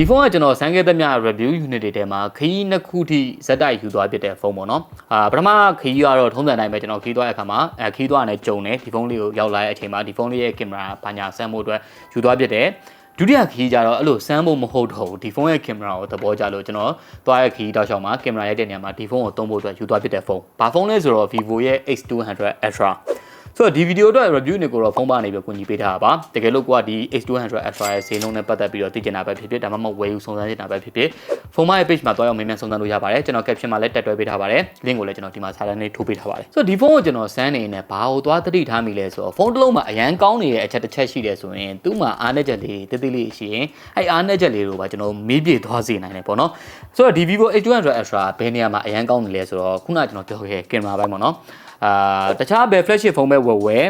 ဒီဖုန်းကကျွန်တော်စမ်းခဲ့သမျှ review unit တွေထဲမှာခရီးနှစ်ခုထိဇက်တိုက်ယူသွားဖြစ်တဲ့ဖုန်းပေါ့နော်အာပထမခရီးကတော့ထုံးစံတိုင်းပဲကျွန်တော်ခရီးသွားတဲ့အခါမှာအဲခရီးသွားနဲ့ကြုံတယ်ဒီဖုန်းလေးကိုရောက်လာတဲ့အချိန်မှာဒီဖုန်းလေးရဲ့ကင်မရာဘာညာဆန်းဖို့အတွက်ယူသွားဖြစ်တယ်ဒုတိယခီးကြတော့အဲ့လိုစမ်းဖို့မဟုတ်တော့ဘူးဒီဖုန်းရဲ့ကင်မရာကိုသဘောကျလို့ကျွန်တော်သွားရဲ့ခီးတောက်ချောင်းမှာကင်မရာရိုက်တဲ့နေရာမှာဒီဖုန်းကိုသုံးဖို့အတွက်ယူသွားဖြစ်တဲ့ဖုန်းဘာဖုန်းလဲဆိုတော့ Vivo ရဲ့ X200 Ultra ဆိုတော့ဒီဗီဒီယိုအတွက် review နေကိုတော့ဖုန်းပါနေပြီးကူညီပေးထားတာပါတကယ်လို့ကိုကဒီ X200 Ultra ရဲ့ဈေးနှုန်းနဲ့ပတ်သက်ပြီးတော့သိချင်တာပဲဖြစ်ဖြစ်ဒါမှမဟုတ်ဝယ်ယူစုံစမ်းချင်တာပဲဖြစ်ဖြစ်ဖုန်းမရဲ့ page မှာတွားရောက်မေးမြန်းစုံစမ်းလို့ရပါတယ်ကျွန်တော် caption မှာလည်းတက်တွဲပေးထားပါတယ် link ကိုလည်းကျွန်တော်ဒီမှာစာတန်းလေးထိုးပေးထားပါတယ်ဆိုတော့ဒီဖုန်းကိုကျွန်တော်စမ်းနေနေဘာကိုသွားသတိထားမိလဲဆိုတော့ဖုန်းတစ်လုံးမှာအရန်ကောင်းနေတဲ့အချက်တစ်ချက်ရှိတယ်ဆိုရင်သူ့မှာအားနည်းချက်လေးတိတိလေးရှိရင်အဲ့အားနည်းချက်လေးတွေကိုပါကျွန်တော်မေးပြေသွားစေနိုင်တယ်ပေါ့နော်ဆိုတော့ဒီ Vivo X200 Ultra ဘယ်နေရာမှာအရန်ကောင်းနေလဲဆိုတော့ခုနကကျွန်တော်ပြောခဲ့ကင်မရာပိုင်းပေါ့နော် အာတခြားဘယ် flagship ဖုန်းပဲဝယ်ဝယ်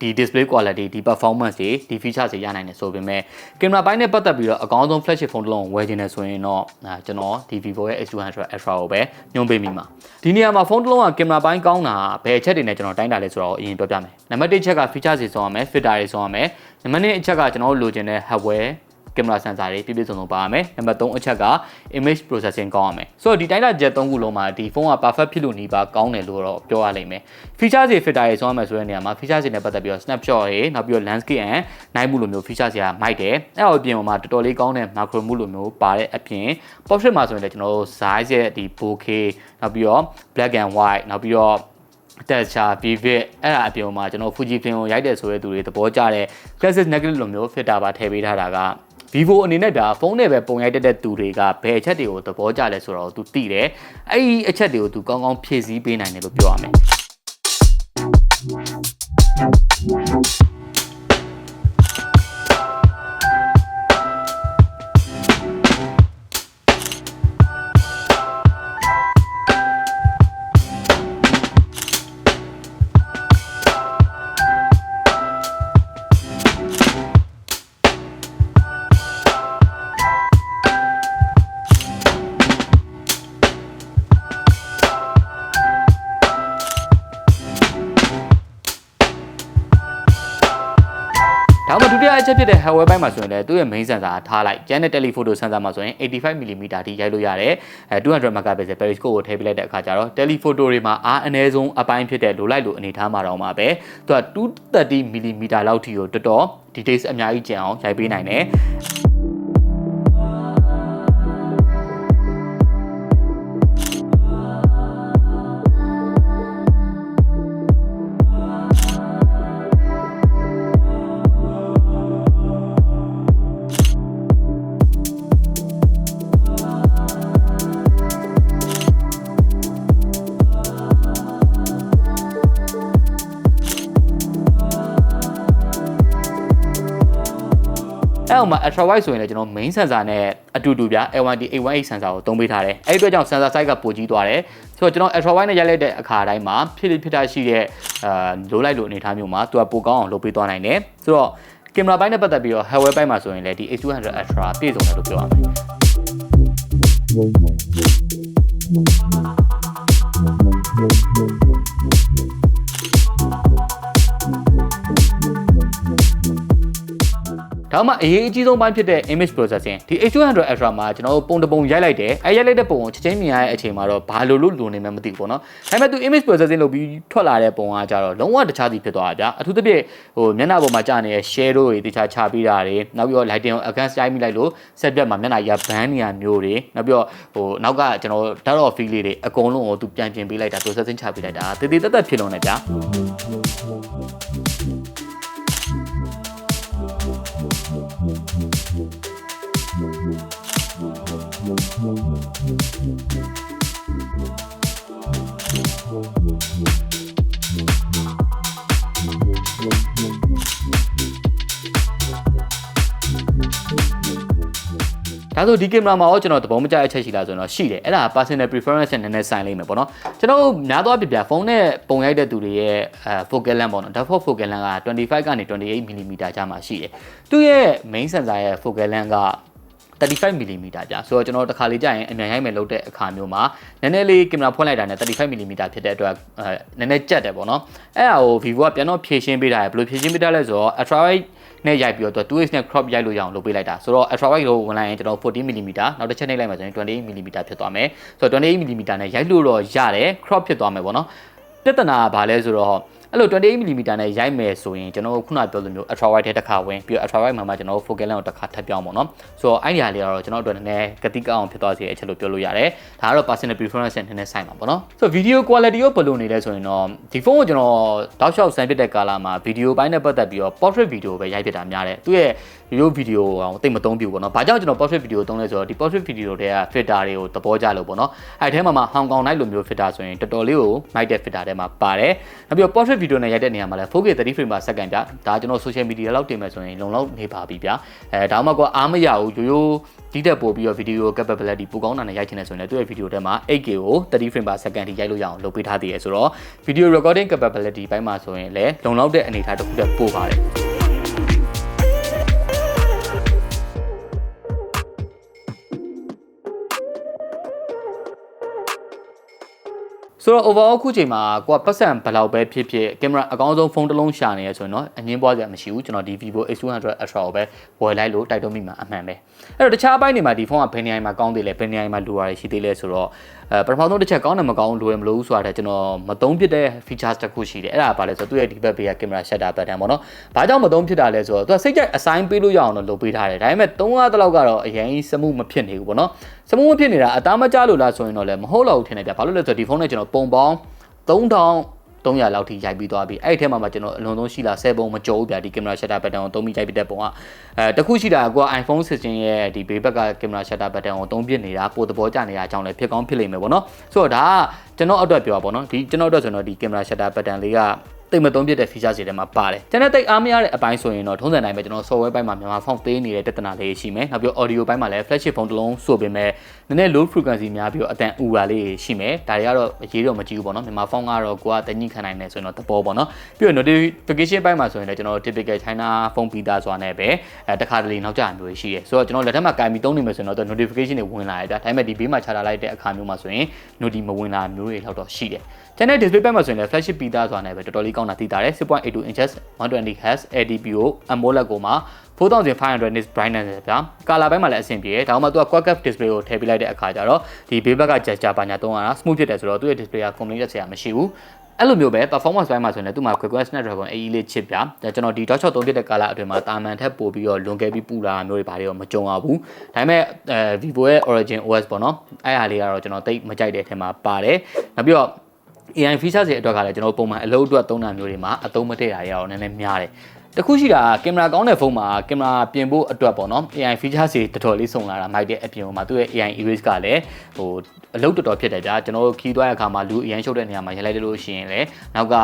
ဒီ display quality ဒီ performance တွေဒီ feature တွေရနိုင်တယ်ဆိုပေမဲ့ကင်မရာပိုင်းနဲ့ပတ်သက်ပြီးတော့အကောင်းဆုံး flagship ဖုန်းတစ်လုံးဝယ်ချင်တယ်ဆိုရင်တော့အာကျွန်တော်ဒီ Vivo ရဲ့ X200 Ultra ကိုပဲညွှန်ပေးမိမှာဒီနေရာမှာဖုန်းတစ်လုံးကကင်မရာပိုင်းကောင်းတာဘယ်အချက်တွေနဲ့ကျွန်တော်တိုင်းတာလဲဆိုတော့အရင်ပြောပြမယ်နံပါတ်1ချက်က feature တွေဆုံးရမယ် filter တွေဆုံးရမယ်နံပါတ်2အချက်ကကျွန်တော်တို့လိုချင်တဲ့ hardware ကင်မရာဆန်ဆာတွေပြည့်ပြည့်စုံစုံပါရမယ်။နံပါတ်3အချက်က image processing ကောင်းရမယ်။ဆိုတော့ဒီတိုင်းတာချက်3ခုလုံးမှာဒီဖုန်းက perfect ဖြစ်လို့နေပါကောင်းတယ်လို့တော့ပြောရလိမ့်မယ်။ feature တွေ filter တွေဆုံးရမယ်ဆိုတဲ့နေရာမှာ feature တွေနဲ့ပတ်သက်ပြီးတော့ snapshot တွေနောက်ပြီးတော့ landscape and night mode လိုမျိုး feature တွေကမိုက်တယ်။အဲ့တော့အပြင်မှာတော်တော်လေးကောင်းတဲ့ macro mode လိုမျိုးပါတဲ့အပြင် portrait မှာဆိုရင်လည်းကျွန်တော်တို့ size ရဲ့ဒီ 4K နောက်ပြီးတော့ black and white နောက်ပြီးတော့တက်ချာ vivid အဲ့ဒါအပြင်မှာကျွန်တော် Fujifilm ကိုရိုက်တယ်ဆိုတဲ့သူတွေသဘောကျတဲ့ classic negative လိုမျိုး filter ပါထည့်ပေးထားတာက Vivo အနေနဲ့ဗျာဖုန်းနဲ့ပဲပုံရိုက်တတ်တဲ့သူတွေကဘယ်အချက်တွေကိုသဘောကျလဲဆိုတော့ तू သိတယ်အဲ့ဒီအချက်တွေကို तू ကောင်းကောင်းဖြည့်ဆည်းပေးနိုင်တယ်လို့ပြောရမယ် မှမဟုတ်ဒုတိယအချက်ဖြစ်တဲ့ hardware ဘက်မှာဆိုရင်လည်းသူ့ရဲ့ main sensor ထားလိုက်ကျန်တဲ့ telephoto sensor မှာဆိုရင် 85mm ထိရိုက်လို့ရတယ်အဲ200 megapixel periscope ကိုထည့်ပေးလိုက်တဲ့အခါကျတော့ telephoto တွေမှာအားအနည်းဆုံးအပိုင်းဖြစ်တဲ့လိုလိုက်လိုအနေထားမှာတော့မှာပဲသူက 230mm လောက်ထိကိုတော်တော် details အများကြီးကျန်အောင်ရိုက်ပေးနိုင်တယ် အဲ့ဟိုမှာ ultra wide ဆိုရင်လည်းကျွန်တော် main sensor နဲ့အတူတူဗျာ L1D 818 sensor ကိုသုံးပေးထားတယ်အဲ့ဒီအတွက်ကြောင့် sensor size ကပိုကြီးသွားတယ်ဆိုတော့ကျွန်တော် ultra wide နဲ့ရိုက်လိုက်တဲ့အခါတိုင်းမှာဖြစ်ဖြစ်ဖြစ်တာရှိတဲ့အာလိုလိုက်လိုအနေထားမျိုးမှာသူကပိုကောင်းအောင်လုပ်ပေးသွားနိုင်တယ်ဆိုတော့ကင်မရာပိုင်းနဲ့ပတ်သက်ပြီးတော့ hardware ပိုင်းမှာဆိုရင်လည်းဒီ X200 Ultra ပြည့်စုံတယ်လို့ပြောရမယ် ဒါမှအရေးအကြီးဆုံးပိုင်းဖြစ်တဲ့ image processing ဒီ H200 Ultra မှာကျွန်တော်တို့ပုံတစ်ပုံရိုက်လိုက်တယ်အဲရိုက်လိုက်တဲ့ပုံကိုချက်ချင်းမြင်ရတဲ့အချိန်မှာတော့ဘာလို့လို့လိုနေမှမသိဘူးပေါ့နော်ဒါပေမဲ့သူ image processing လုပ်ပြီးထွက်လာတဲ့ပုံကကြတော့လုံးဝတခြားစီဖြစ်သွားတာဗျာအထူးသဖြင့်ဟိုမျက်နှာပေါ်မှာကြာနေတဲ့ share တို့တွေတခြားချပေးတာတွေနောက်ပြီးတော့ lighting ကို advance တိုင်းမိလိုက်လို့ set ပြတ်မှာမျက်နှာကြီးကဘန်းနေရမျိုးတွေနောက်ပြီးတော့ဟိုနောက်ကကျွန်တော်ဓာတ်တော် feel လေးတွေအကုန်လုံးကိုသူပြန်ပြင်ပေးလိုက်တာ processing ချပေးလိုက်တာတည်တည်တက်တက်ဖြစ်လုံးနေဗျာ Música ဒါဆိုဒီကင်မရာမှာရောကျွန်တော်သဘောမကျတဲ့အချက်ရှိလားဆိုတော့ရှိတယ်အဲ့ဒါ personal preference နဲ့နည်းနည်းဆိုင်လိမ့်မယ်ပေါ့နော်ကျွန်တော်တို့များသောအားဖြင့်ပြဖုန်းနဲ့ပုံရိုက်တဲ့သူတွေရဲ့အဲ focal length ပေါ့နော် default focal length က25ကနေ 28mm ကြာမှာရှိတယ်သူ့ရဲ့ main sensor ရဲ့ focal length က 35mm ကြာဆိုတော့ကျွန်တော်တခါလေးကြာရင်အမြန်ရိုက်မယ်လို့တဲ့အခါမျိုးမှာနည်းနည်းလေးကင်မရာဖွင့်လိုက်တာနဲ့ 35mm ဖြစ်တဲ့အတွက်အဲနည်းနည်းကြက်တယ်ပေါ့နော်အဲ့ဒါကို Vivo ကပြန်တော့ဖြည့်ရှင်းပေးထားတယ်ဘယ်လိုဖြည့်ရှင်းပေးထားလဲဆိုတော့ ultra wide နဲ့ရိုက်ပြီးတော့ 2x နဲ့ crop ရိုက်လို့ရအောင်လုပ်ပေးလိုက်တာဆိုတော့ ultra wide ကိုဝင်လိုက်ရင်ကျွန်တော် 14mm နောက်တစ်ချက်နှိပ်လိုက်မှဆိုရင် 28mm ဖြစ်သွားမယ်ဆိုတော့ 28mm နဲ့ရိုက်လို့တော့ရတယ် crop ဖြစ်သွားမယ်ပေါ့နော်ပြဿနာကဘာလဲဆိုတော့ အဲ့လို 28mm နဲ့ရိုက်မယ်ဆိုရင်ကျွန်တော်ခုနပြောလိုမျိုး ultra wide တဲ့တစ်ခါဝင်ပြီးတော့ ultra wide မှာမှကျွန်တော် focal length ကိုတစ်ခါထပ်ပြောင်းပေါ့နော်ဆိုတော့အဲ့ဒီဟာလေးကတော့ကျွန်တော်တို့နည်းနည်းကတိကောက်အောင်ဖြစ်သွားစေအချက်လို့ပြောလို့ရတယ်ဒါကတော့ personal preference နဲ့နည်းနည်းဆိုင်ပါပေါ့နော်ဆိုတော့ video quality ကိုဘယ်လိုနေလဲဆိုရင်တော့ဒီဖုန်းကိုကျွန်တော်တောက်လျှောက်ဆန်ဖြစ်တဲ့ကာလာမှာ video ဘိုင်းနဲ့ပတ်သက်ပြီးတော့ portrait video ပဲရိုက်ဖြစ်တာများတယ်သူရဲ့ video video အောင်တိတ်မသုံးပြဘူးပေါ့နော်။ဘာကြောင့်ကျွန်တော် portrait video သုံးလဲဆိုတော့ဒီ portrait video တွေက filter တွေကိုသဘောကျလို့ပေါ့နော်။အဲ့ထဲမှာမှ Hong Kong night လိုမျိုး filter ဆိုရင်တော်တော်လေးကို night တဲ့ filter ထဲမှာပါတယ်။နောက်ပြီးတော့ portrait video နဲ့ရိုက်တဲ့နေရာမှာလည်း 4K 30 frame per second ပြ။ဒါကျွန်တော် social media လောက်တင်မယ်ဆိုရင်လုံလောက်နေပါပြီဗျာ။အဲဒါမှမဟုတ်အားမရဘူးရိုးရိုးဒီတက်ပို့ပြီးတော့ video capability ပိုကောင်းတာနဲ့ရိုက်ချင်တယ်ဆိုရင်လည်းသူ့ရဲ့ video ထဲမှာ 8K ကို30 frame per second ထိရိုက်လို့ရအောင်လုပ်ပေးထားသေးတယ်ဆိုတော့ video recording capability ဘိုင်းမှာဆိုရင်လည်းလုံလောက်တဲ့အနေအထားတစ်ခုတည်းပို့ပါတယ်။ ဆိုတော့ overall ခုချိန်မှာကိုကပတ်စံဘယ်လောက်ပဲဖြစ်ဖြစ်ကင်မရာအကောင်းဆုံးဖုန်းတစ်လုံးရှာနေရဆိုရင်တော့အငင်းပွားစရာမရှိဘူးကျွန်တော်ဒီ Vivo X200 Ultra ကိုပဲဝယ်လိုက်လို့တိုက်တွန်းမိမှာအမှန်ပဲအဲ့တော့တခြားအပိုင်းတွေမှာဒီဖုန်းကဘယ်နေရာမှာကောင်းသေးလဲဘယ်နေရာမှာလိုရတယ်ရှိသေးလဲဆိုတော့ အဲပထမဆုံးတစ်ချက်ကောင်းတယ်မကောင်းလိုရမလို့ဆိုတာတဲ့ကျွန်တော်မသုံးဖြစ်တဲ့ features တစ်ခုရှိတယ်အဲ့ဒါဘာလဲဆိုတော့သူ့ရဲ့ဒီဘက်ဘေးကကင်မရာ shutter button ပေါ့နော်ဘာကြောင့်မသုံးဖြစ်တာလဲဆိုတော့သူကစိတ်ကြိုက် assign ပေးလို့ရအောင်တော့လုပ်ပေးထားတယ်ဒါပေမဲ့3ရတလောက်ကတော့အရင်စမှုမဖြစ်နေဘူးပေါ့နော်စမှုမဖြစ်နေတာအသားမကျလို့လားဆိုရင်တော့လည်းမဟုတ်တော့ဘူးထင်တယ်ဗျဘာလို့လဲဆိုတော့ဒီဖုန်းနဲ့ကျွန်တော်ပုံပေါင်း3000 300လောက်ထိရိုက်ပြီးသွားပြီအဲ့ဒီထဲမှာမှကျွန်တော်အလွန်ဆုံးရှိလာ10ပုံမကျော်ဘူးဗျာဒီကင်မရာ shutter button ကိုသုံးပြီးရိုက်ပြီးတဲ့ပုံကအဲတခုရှိတာက iPhone 16ရဲ့ဒီဘေးဘက်ကကင်မရာ shutter button ကိုသုံးပြနေတာပိုသဘောကျနေတာအကြောင်းလည်းဖြစ်ကောင်းဖြစ်လိမ့်မယ်ပေါ့နော်ဆိုတော့ဒါကကျွန်တော်အတွက်ပြောပါပေါ့နော်ဒီကျွန်တော်အတွက်ဆိုတော့ဒီကင်မရာ shutter button လေးက တိတ်မသုံးပြတဲ့ feature တွေထဲမှာပါတယ်။ကျွန်တော်တိတ်အားမရတဲ့အပိုင်းဆိုရင်တော့ထုံးစံတိုင်းပဲကျွန်တော် software ဘက်မှာမြန်မာ font သေးနေတဲ့ပြဿနာလေးရှိမယ်။နောက်ပြီး audio ဘက်မှာလည်း flagship phone တစ်လုံးဆိုပေမဲ့နည်းနည်း low frequency များပြီးတော့အတန်အူပါလေးရှိမယ်။ဒါတွေကတော့အရေးတော့မကြည့်ဘူးပေါ့နော်။မြန်မာ font ကတော့ကိုကတညှိခံနိုင်တယ်ဆိုရင်တော့သဘောပေါ့နော်။ပြီးတော့ notification ဘက်မှာဆိုရင်လည်းကျွန်တော် typical China phone ပြီးသားစွာနဲ့ပဲအဲတခါတလေနောက်ကျမျိုးရှိတယ်။ဆိုတော့ကျွန်တော်လက်ထက်မှာကင်ပြီးသုံးနေမယ်ဆိုရင်တော့ notification တွေဝင်လာတယ်ဗျာ။ဒါပေမဲ့ဒီဘေးမှာခြာထားလိုက်တဲ့အခါမျိုးမှာဆိုရင် noti မဝင်လာမျိုးတွေလောက်တော့ရှိတယ်။ channel display ဘက်မှာဆိုရင်လည်း flagship ပြီးသားစွာနဲ့ပဲတော်တော်လေးကောင်းတာသိတာတယ်6.82 inches 120 Hz LTPO AMOLED ကိုမှာ4500 nits brightness ပဲဗျာကာလာဘက်မှာလည်းအဆင်ပြေတယ်ဒါမှမဟုတ်သူက quad cap display ကိုထည့်ပေးလိုက်တဲ့အခါကျတော့ဒီဘေးဘက်က gesture ပါညာသုံးရတာ smooth ဖြစ်တယ်ဆိုတော့သူ့ရဲ့ display က complaint ရက်စရာမရှိဘူးအဲ့လိုမျိုးပဲ performance ဘိုင်းမှာဆိုရင်လည်းသူ့မှာ Qualcomm Snapdragon 8လေးချစ်ပြဒါကျွန်တော်ဒီ .6 3ဖြစ်တဲ့ကာလအတွင်းမှာတာမန်ထက်ပိုပြီးတော့လွန်ခဲ့ပြီးပူလာမျိုးတွေဘာတွေတော့မကြုံရဘူးဒါပေမဲ့အဲ Vivo ရဲ့ Origin OS ပေါ့နော်အဲ့ဟာလေးကတော့ကျွန်တော်တိတ်မကြိုက်တဲ့အထက်မှာပါတယ်နောက်ပြီးတော့ AI feature တွေအတွက်ကလည်းကျွန်တော်ပုံမှန်အလုပ်အတွက်သုံးတာမျိုးတွေမှာအသုံးမတည့်တာတွေကတော့နည်းနည်းများတယ်တခုရှိတာကင်မရာကောင်းတဲ့ဖုန်းမှာကင်မရာပြင်ဖို့အတွက်ပေါ့နော် AI feature တွေတော်တော်လေးစုံလာတာမိုက်တဲ့အပြင်မှာသူ့ရဲ့ AI erase ကလည်းဟိုအလုပ်တော်တော်ဖြစ်တယ်ဗျာကျွန်တော်တို့ခီးသွားတဲ့အခါမှာလူအရန်ရှုပ်တဲ့နေရာမှာရိုက်လိုက်လို့ရှိရင်လည်းနောက်က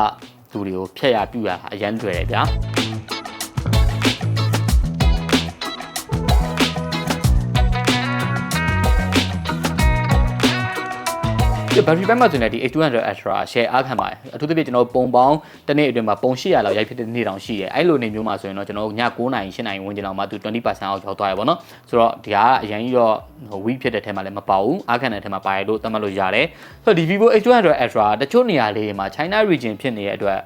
လူတွေကိုဖျက်ရပြူရအရန်တွေ့တယ်ဗျာ battery pack မှာဆိုရင်ဒီ H200 Ultra share အားခံပါတယ်အထူးသဖြင့်ကျွန်တော်ပုံပေါင်းတစ်နေ့အတွင်းမှာပုံ800လောက်ရိုက်ဖြစ်တဲ့နေ့တောင်ရှိတယ်အဲ့လိုနေမျိုးမှာဆိုရင်တော့ကျွန်တော်ည9နာရီ10နာရီဝန်းကျင်လောက်မှာသူ20%အောက်ရောက်သွားရပါတော့ဆိုတော့ဒီကအရင်ကြီးတော့ဟို weak ဖြစ်တဲ့ထဲမှာလည်းမပါဘူးအားခံတဲ့ထဲမှာပါတယ်လို့သတ်မှတ်လို့ရတယ်ဆိုတော့ဒီ Vivo H200 Ultra တချို့နေရာလေးတွေမှာ China region ဖြစ်နေတဲ့အတွက်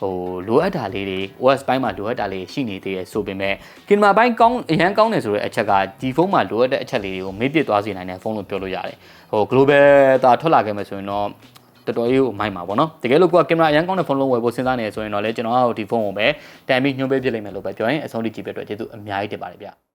ဟိုလိုအပ်တာလေးတွေ OS ဘိုင်းမှာလိုအပ်တာလေးရှိနေသေးတယ်ဆိုပေမဲ့ကင်မရာဘိုင်းကောင်းအရန်ကောင်းတယ်ဆိုတဲ့အချက်ကဒီဖုန်းမှာလိုအပ်တဲ့အချက်လေးတွေကိုမေ့ပစ်သွားစေနိုင်တဲ့ဖုန်းလို့ပြောလို့ရတယ်ဟို global တာထွက်လာခဲ့မယ်ဆိုရင်တော့တော်တော်လေးကိုမိုက်မှာပေါ့နော်တကယ်လို့ကိုကကင်မရာအရန်ကောင်းတဲ့ဖုန်းလုံးဝယ်ဖို့စဉ်းစားနေဆိုရင်တော့လေကျွန်တော်ကဒီဖုန်းကိုပဲတန်ပြီးညွှန်းပေးပြလိုက်မယ်လို့ပဲပြောရင်အဆုံးထိကြည့်ပြအတွက်ကျေးဇူးအများကြီးတင်ပါတယ်ဗျ